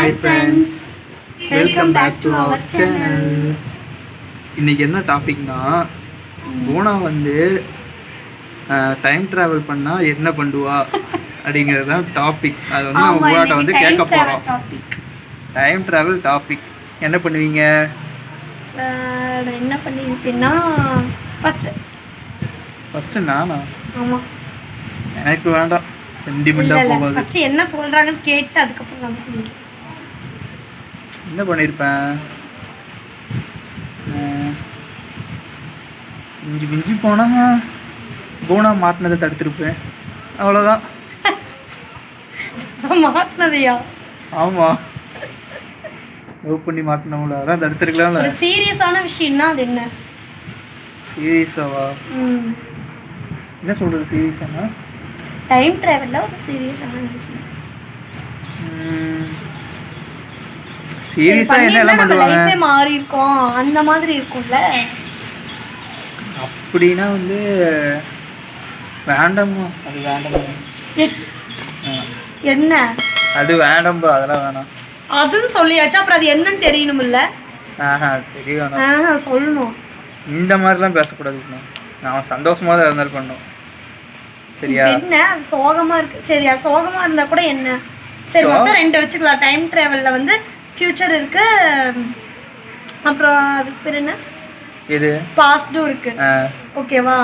Hi friends welcome back to our channel இன்னைக்கு என்ன டாபிக்னா போனா வந்து டைம் ட்ராவல் பண்ணா என்ன பண்ணுவா அப்படிங்கிறது தான் டாபிக் அது வந்து நம்ம ஊராட்ட வந்து கேட்க போறோம். டைம் ட்ராவல் டாபிக் என்ன பண்ணுவீங்க? நான் என்ன பண்ணியிருப்பேன்னா ஃபஸ்ட்டு ஃபர்ஸ்ட் நானா? ஆமாம் எனக்கு வேண்டாம். சென்டிமெண்ட்டாக போகாது. ஃபஸ்ட்டு என்ன சொல்கிறாங்கன்னு கேட்டு அதுக்கப்புறம் நான் சொல்லிடுறேன் என்ன பண்ணியிருப்பேன் மிஞ்சி மிஞ்சி போனா போனா மாட்டினதை தடுத்திருப்பேன். அவ்வளோதான் மாட்டினதையா? ஆமாம் லவ் பண்ணி மாட்டினவங்கள அதான் தடுத்துருக்கலாம்ல. ஒரு சீரியஸான விஷயம்னா அது என்ன? சீரியஸாவா? என்ன சொல்கிறது சீரியஸானா? டைம் ட்ராவலில் ஒரு சீரியஸான விஷயம். சீரியஸாக என்ன எல்லாம் பண்ணுவாங்க? மாறி இருக்கோம் அந்த மாதிரி இருக்கும்ல. அப்படின்னா வந்து வேண்டாமா அது வேண்டாமா. என்ன? அது வேண்டாம்பா அதெல்லாம் வேணாம். அதுன்னு சொல்லியாச்சு. அப்புறம் அது என்னன்னு தெரியணும்ல. ஆஹா தெரிய வேணாம் ஆஹ் சொல்லணும். இந்த மாதிரிலாம் பேசக்கூடாது நான் சந்தோஷமா தான் இருந்தாலும் பண்ணோம் சரியா? என்ன? அது சோகமா இருக்கு. சரி அது சோகமா இருந்தா கூட என்ன? சரி மொத்தம் ரெண்டு வச்சுக்கலாம். டைம் டிராவல்ல வந்து ஃபியூச்சர் இருக்கு. அப்புறம் அதுக்கு பேர் என்ன? இது பாஸ்டும் இருக்கு. ஓகேவா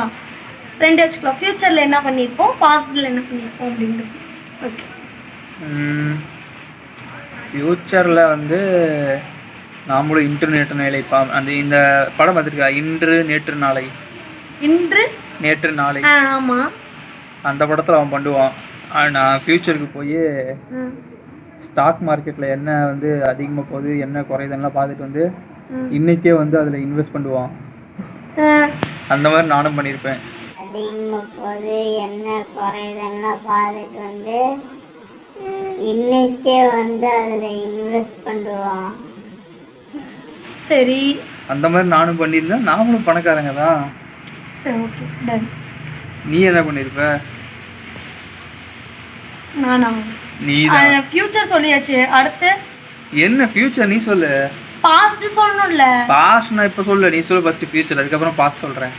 ரெண்டு வச்சுக்கலாம். ஃபியூச்சர்ல என்ன பண்ணியிருப்போம்? பாஸ்ட்ல என்ன பண்ணியிருப்போம் அப்படின்றது. ஓகே ஃபியூச்சர்ல வந்து நாமளும் இன்டர்நெட் நிலைப்பாம் அந்த இந்த படம் பார்த்துருக்கா இன்று நேற்று நாளை. இன்று? நேற்று நாளை. ஆ ஆமா. அந்த படத்தில் அவன் பண்ணுவான். நான் ஃபியூச்சருக்கு போய் ஸ்டாக் மார்க்கெட்டில் என்ன வந்து அதிகமாக போகுது என்ன குறையுதுன்னெலாம் பார்த்துட்டு வந்து. இன்னைக்கே வந்து அதில் இன்வெஸ்ட் பண்ணுவான். அந்த மாதிரி நானும் பண்ணியிருப்பேன். அதிகமாக போது என்ன குறையுதுன்னு பார்த்துட்டு வந்து இன்னைக்கே வந்து அதில் இன்வெஸ்ட் பண்ணுவான். சரி. அந்த மாதிரி நானும் பண்ணியிருந்தேன். நாமளும் பணக்காரங்க தான். சரி ஓகே டன் நீ என்ன பண்ணியிருப்ப? நானா? நீ ஃபியூச்சர் சொல்லியாச்சு. அடுத்து? என்ன ஃபியூச்சர் நீ சொல்லு. பாஸ்ட் சொல்லணும்ல. பாஸ்ட் நான் இப்போ சொல்லு நீ சொல்லு ஃபர்ஸ்ட் ஃபியூச்சர் அதுக்கப்புறம் பாஸ்ட் சொல்கிறேன்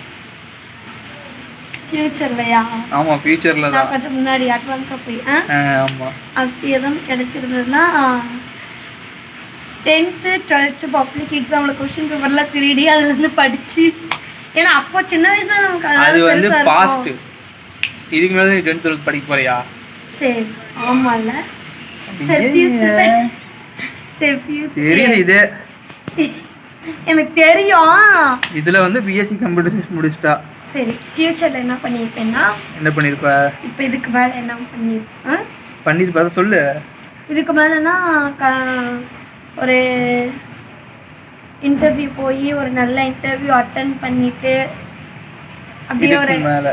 ஃபியூச்சர்லையா ஆமாம் ஃபியூச்சரில் நான் தான். கொஞ்சம் முன்னாடி அட்வான்ஸாக போய் ஆ? ஆ, ஆமா. அப்படி எதுவும் கிடைச்சிருந்ததுன்னா டென்த்து டுவெல்த்து பப்ளிக் எக்ஸாமில் கொஷின் பேப்பர்லாம் திருடி அதுலேருந்து படித்து ஏன்னா அப்போ சின்ன வயசுல நமக்கு அது வந்து பாஸ்ட். இதுக்கு மேலே நீ டென்த் டுவெல்த் படிக்க போறியா? சரி ஃபியூச்சர் இது. எனக்கு தெரியும். இதுல வந்து பிஎஸ்சி கம்ப்யூட்டர் சயின்ஸ் முடிச்சிட்டா. சரி ஃபியூச்சரில் என்ன பண்ணியிருப்பேன்னா என்ன பண்ணிருப்ப இப்போ இதுக்கு மேலே என்ன பண்ணியிருப்பேன் பண்ணிருப்ப சொல்லு. இதுக்கு மேலேனா ஒரு இன்டர்வியூ போய் ஒரு நல்ல இன்டர்வியூ அட்டன் பண்ணிட்டு அப்படியே ஒரு மேல.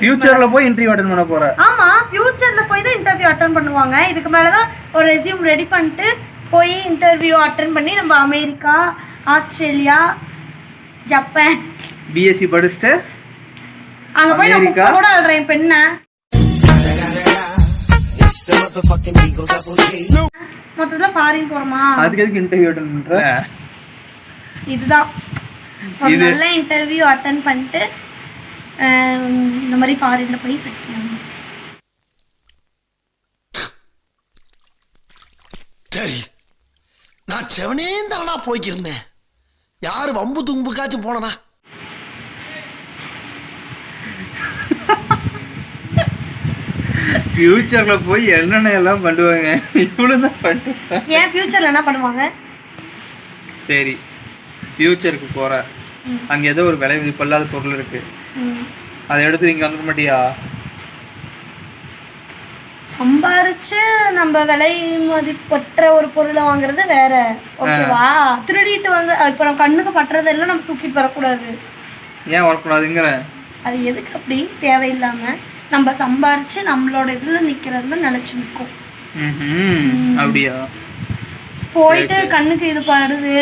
ஃபியூச்சர்ல போய் இன்டர்வியூ அட்டன் பண்ண போற. ஆமா ஃபியூச்சர்ல போய் தான் இன்டர்வியூ அட்டன் பண்ணுவாங்க. இதுக்கு மேல தான் ஒரு ரெஸ்யூம் ரெடி பண்ணிட்டு போய் இன்டர்வியூ அட்டன் பண்ணி நம்ம அமெரிக்கா ஆஸ்திரேலியா ஜப்பான். பிஎஸ்சி படிச்சுட்டு அங்க போய் நான் அமெரிக்கா? கூட அழுறேன் என்ன மொத்தத்துல ஃபாரின் போறோமா? அதுக்கு எதுக்கு இன்டர்வியூ அட்டன் பண்ற? இதுதான். நல்ல இன்டர்வியூ அட்டன் பண்ணிட்டு இந்த மாதிரி ஃபாரின்ல போய் செட்டில் ஆகணும் சரி. நான் செவனே தானா போய்க்கிருந்தேன். யாரு வம்பு தும்புக்காச்சும் போனனா ஃபியூச்சர்ல போய் என்னென்ன எல்லாம் பண்ணுவாங்க? இவ்வளவு தான் பண்ணுவேன் ஏன் ஃபியூச்சர்ல என்ன பண்ணுவாங்க? சரி. ஃபியூச்சருக்கு போற. அங்க ஏதோ ஒரு விலை மதிப்பில்லாத பொருள் இருக்கு. அதை எடுத்து இங்க வந்துட மாட்டியா சம்பாரிச்சு நம்ம விலை மதிப்பற்ற ஒரு பொருளை வாங்குறது வேற. ஓகேவா? திருடிட்டு வந்து இப்போ நம்ம கண்ணுக்கு பட்டுறதெல்லாம் நம்ம தூக்கிட்டு வரக்கூடாது. ஏன் வரக்கூடாதுங்கிற? அது எதுக்கு அப்படி? தேவையில்லாம நம்ம சம்பாரிச்சு நம்மளோட இதுல நிக்கிறது நினைச்சு நிற்கும். அப்படியா? போயிட்டு. கண்ணுக்கு இது படுது.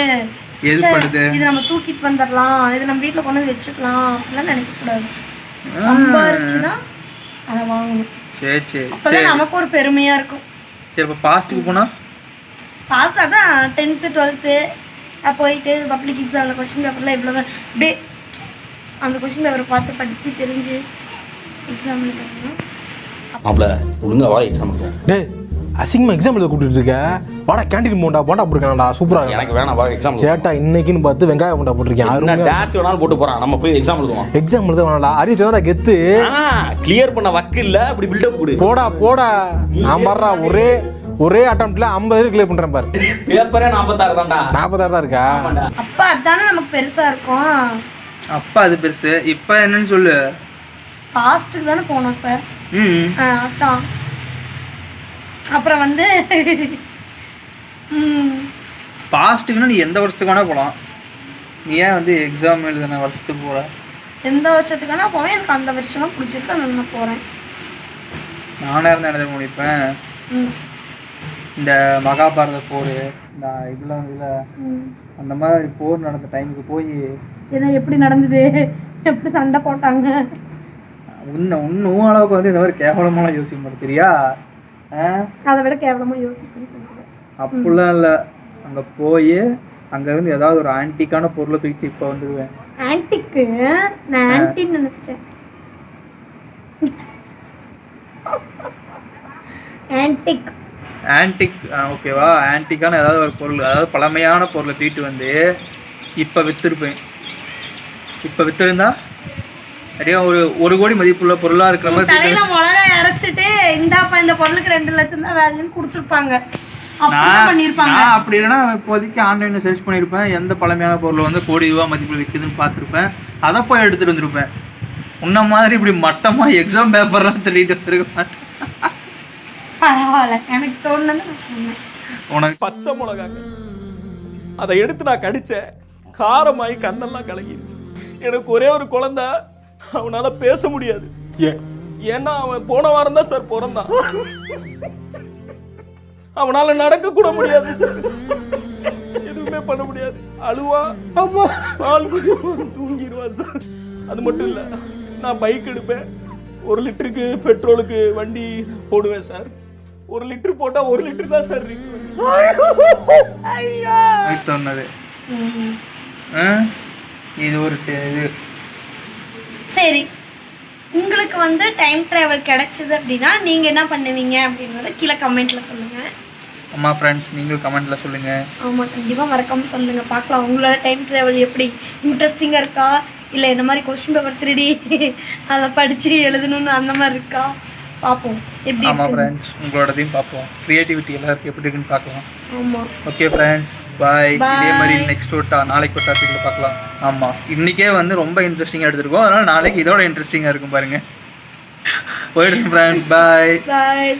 இது நம்ம தூக்கிட்டு வந்துடலாம். இது நம்ம வீட்ல கொண்டு வந்து வச்சுக்கலாம். அப்படிலாம் நினைக்க கூடாது. சம்பாரிச்சுதான் அதை வாங்கணும். சரி சரி. அப்பதான் சரி. நமக்கு ஒரு பெருமையா இருக்கும். சரி இப்போ பாஸ்ட்டுக்கு போனா? பாஸ்டாக தான் டென்த்து டுவெல்த்து போயிட்டு பப்ளிக் எக்ஸாமில் கொஸ்டின் பேப்பரில் இவ்வளோ தான் அப்படியே அந்த கொஸ்டின் பேப்பரை பார்த்து படித்து தெரிஞ்சு எக்ஸாம் எழுதுறேன் மாப்பிள ஒழுங்கா வா எக்ஸாம் டேய் அசிங்கமா எக்ஸாம் எழுத கூட்டிட்டு இருக்க. வாடா கேண்டீன் போண்டா போண்டா போட்டுருக்கான்டா சூப்பரா எனக்கு வேணாம் வா எக்ஸாம் சேட்டா இன்னைக்குன்னு பார்த்து வெங்காயம் போண்டா போட்டிருக்கேன். அருமையா டேஸ் வேணாலும் போட்டு போறான். நம்ம போய் எக்ஸாம் எழுதுவோம். எக்ஸாம் எழுத வேணாம்டா. அரிய சொன்னா கெத்து. கிளியர் பண்ண வக்கு இல்ல. அப்படி பில்டப் கொடு. போடா போடா. நான் வர்றா ஒரே ஒரே அட்டம்ப்ட்ல ஐம்பது பேர் கிளியர் பண்றேன் பாரு. பேப்பரே நாற்பத்தாறு தான்டா. நாற்பதாயிரம் தான் இருக்கா? அப்பா அதானே நமக்கு பெருசாக இருக்கும். அப்பா அது பெருசு. இப்போ என்னன்னு சொல்லு. பாஸ்ட்டுக்கு தானே போனோம் இப்போ. அதான். அப்புறம் வந்து பாஸ்ட்டுக்குன்னா நீ எந்த வருஷத்துக்கு வேணா போகலாம் நீ ஏன் வந்து எக்ஸாம் எழுதின வருஷத்துக்கு போகிற எந்த வருஷத்துக்கு வேணா போவேன். எனக்கு அந்த வருஷம் தான் பிடிச்சிருக்கு. அதனால நான் போகிறேன் நானே இருந்தால் என்ன முடிப்பேன்? இந்த மகாபாரத போர் இந்த இதெல்லாம் இதில். அந்த மாதிரி போர் நடந்த டைமுக்கு போய் என்ன எப்படி நடந்தது? எப்படி சண்டை போட்டாங்க? உன்னை இன்னும் அளவுக்கு வந்து இந்த மாதிரி கேவலமான யோசிக்க ஆ? அதை விட கேவலமா யோசிப்பேன்னு சொல்லிட்டு. அப்படிலாம் இல்லை. அங்கே போய் அங்கேருந்து ஏதாவது ஒரு ஆன்டிக்கான பொருளை தூக்கி இப்போ வந்துடுவேன் ஆன்டிக்கு நான் ஆன்டின்னு நினைச்சிட்டேன். ஆன்டிக் ஆன்டிக் ஓகேவா ஆன்டிக்கான ஏதாவது ஒரு பொருள் அதாவது பழமையான பொருளை தூக்கிட்டு வந்து இப்போ விற்றுருப்பேன் இப்போ விற்றுருந்தா நிறையா ஒரு ஒரு கோடி மதிப்புள்ள பொருளாக இருக்கிற மாதிரி தலையில மிளகாய் அரைச்சிட்டு இந்தாப்பா இந்த பொருளுக்கு ரெண்டு லட்சம் தான் வேல்யூன்னு கொடுத்துருப்பாங்க. நான் அப்படி இல்லைன்னா இப்போதைக்கு ஆன்லைனில் சர்ச் பண்ணியிருப்பேன். எந்த பழமையான பொருள் வந்து கோடி ரூபா மதிப்பில் விற்குதுன்னு பார்த்துருப்பேன். அதை போய் எடுத்துகிட்டு வந்திருப்பேன். உன்ன மாதிரி இப்படி மட்டமாக எக்ஸாம் பேப்பர்லாம் சொல்லிட்டு வந்திருக்க மாட்டேன் பரவாயில்ல. எனக்கு சொன்னேன். உனக்கு பச்சை மிளகாங்க. அதை எடுத்து நான் கடிச்சேன். காரமாயி கண்ணெல்லாம் கலங்கிடுச்சு. எனக்கு ஒரே ஒரு குழந்தை அவனால பேச முடியாது. ஏன்? ஏன்னா அவன் போன வாரம் தான் சார் பிறந்தான். அவனால நடக்க கூட முடியாது சார். எதுவுமே பண்ண முடியாது. அழுவா அம்மா. பால் குடிப்பான் தூங்கிடுவான் சார். அது மட்டும் இல்லை நான் பைக் எடுப்பேன். ஒரு லிட்டருக்கு பெட்ரோலுக்கு வண்டி போடுவேன் சார். ஒரு லிட்டர் போட்டா ஒரு லிட்டர் தான் சார். ஆ? இது ஒரு டெ- இது. சரி. உங்களுக்கு வந்து டைம் டிராவல் கிடைச்சது அப்படின்னா நீங்க என்ன பண்ணுவீங்க அப்படின்றத கீழே கமெண்ட்ல சொல்லுங்க. அம்மா ஃப்ரெண்ட்ஸ் நீங்களும் கமெண்ட்டில் சொல்லுங்கள் ஆமா கண்டிப்பா மறக்காம சொல்லுங்க. பார்க்கலாம் உங்களோட டைம் டிராவல் எப்படி? இன்ட்ரெஸ்டிங்கா இருக்கா? இல்ல என்ன மாதிரி கொஸ்டின் பேப்பர் திருடி அதை படிச்சு எழுதணும்னு அந்த மாதிரி இருக்கா? பார்ப்போம் எப்படி ஆமாம். ஃப்ரெண்ட்ஸ் உங்களோடதையும் பார்ப்போம் க்ரியேட்டிவிட்டி எல்லாருக்கும் எப்படி இருக்குன்னு பார்க்கலாம் ஆமா. Okay friends bye. இதே மாதிரி நெக்ஸ்ட் ஒரு டா நாளைக்கு ஒரு டாப்பிக்கில் பார்க்கலாம் ஆமாம் இன்றைக்கே வந்து ரொம்ப இன்ட்ரெஸ்டிங்காக எடுத்திருக்கோம். அதனால் நாளைக்கு இதோட இன்ட்ரெஸ்டிங்காக இருக்கும் பாருங்கள் போயிடுங்க ஃப்ரெண்ட்ஸ் பாய் பாய்